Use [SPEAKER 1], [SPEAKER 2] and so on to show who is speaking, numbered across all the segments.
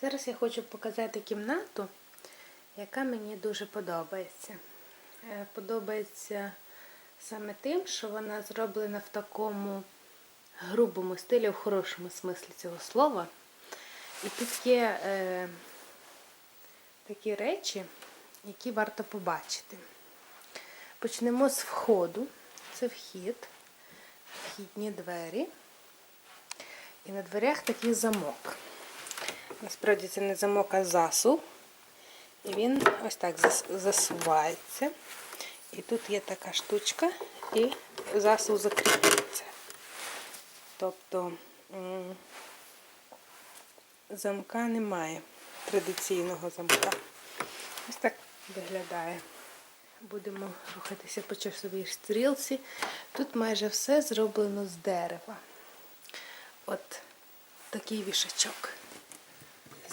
[SPEAKER 1] Зараз я хочу показати кімнату, яка мені дуже подобається. Е, Подобається саме тим, що вона зроблена в такому грубому стилі, в хорошому смислі цього слова. І тут є е, такі речі, які варто побачити. Почнемо з входу. Це вхід, вхідні двері. І на дверях такий замок. Насправді це не замок, а засув. І він ось так засувається. І тут є така штучка, і засув закріплюється. Тобто замка немає, традиційного замка. Ось так виглядає. Будемо рухатися по часовій стрілці. Тут майже все зроблено з дерева. От такий вішачок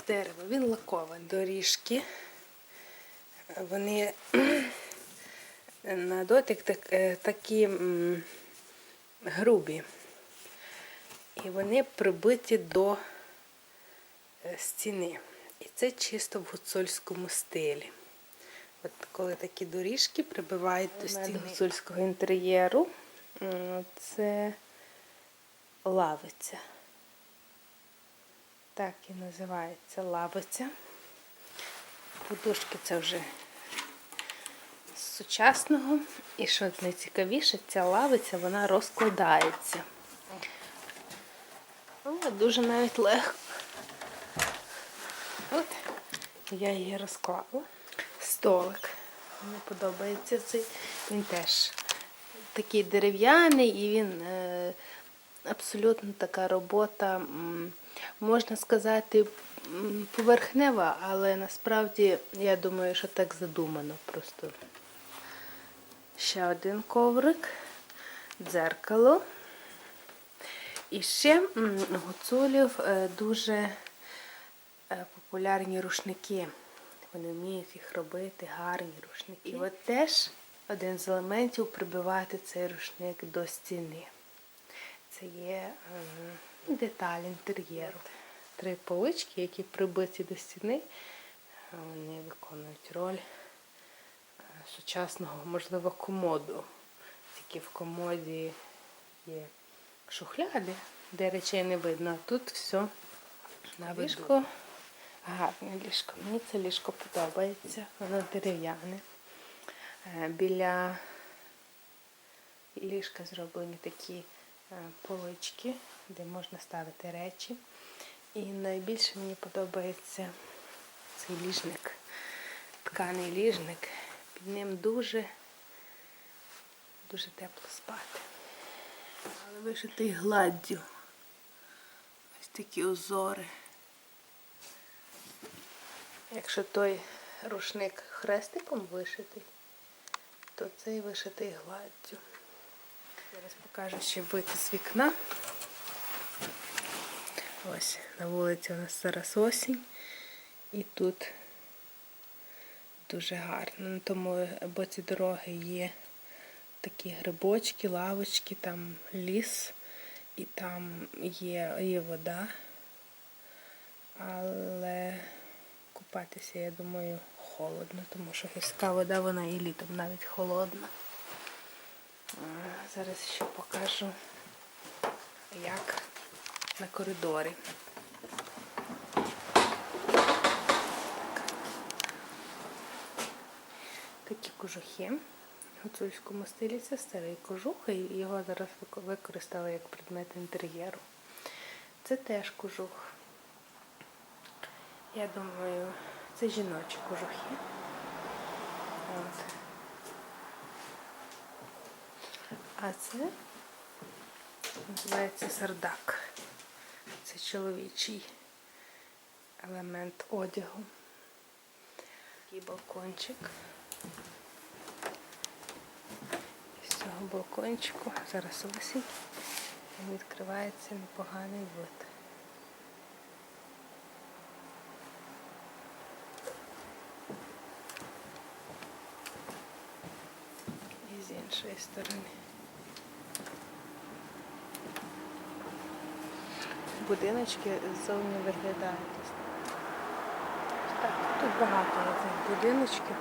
[SPEAKER 1] дерева. Він лакований. Доріжки. Вони на дотик так, е, такі грубі. І вони прибиті до е, стіни. І це чисто в гуцульському стилі. От коли такі доріжки прибивають до стіни гуцульського інтер'єру, це лавиця. Так і називається лавиця. Подушки це вже з сучасного. І що найцікавіше, ця лавиця вона розкладається. О, дуже навіть легко. От я її розклала. Столик. Мені подобається цей. Він теж такий дерев'яний і він е, абсолютно така робота, можна сказати, поверхнева, але насправді я думаю, що так задумано просто. Ще один коврик, дзеркало. І ще гуцулів е, дуже е, популярні рушники. Вони вміють їх робити, гарні рушники. І от теж один з елементів прибивати цей рушник до стіни. Це є е, деталь інтер'єру. Три полички, які прибиті до стіни, е, вони виконують роль е, сучасного, можливо, комоду. Тільки в комоді є шухляди, де речей не видно, а тут все на ліжко. Гарне ліжко. Мені це ліжко подобається. Воно дерев'яне. Біля ліжка зроблені такі полички, де можна ставити речі. І найбільше мені подобається цей ліжник, тканий ліжник. Під ним дуже, дуже тепло спати. Але вишитий гладдю. Ось такі озори. Якщо той рушник хрестиком вишитий, то цей вишитий гладдю. Зараз покажу ще вид з вікна. Ось на вулиці у нас зараз осінь. І тут дуже гарно. На тому боці дороги є такі грибочки, лавочки, там ліс, і там є, є вода. Але купатися, я думаю, холодно, тому що гірська вода, вона і літом навіть холодна. Зараз ще покажу, як на коридорі. Такі кожухи. В гуцульському стилі це старий кожух, і його зараз використали як предмет інтер'єру. Це теж кожух. Я думаю, це жіночі кожухи. От. А це називається сардак. Це чоловічий елемент одягу. Такий балкончик. З цього балкончику зараз осінь і відкривається непоганий вид. І з іншої сторони. будиночки зовні виглядають. Так, Тут багато цих будиночків.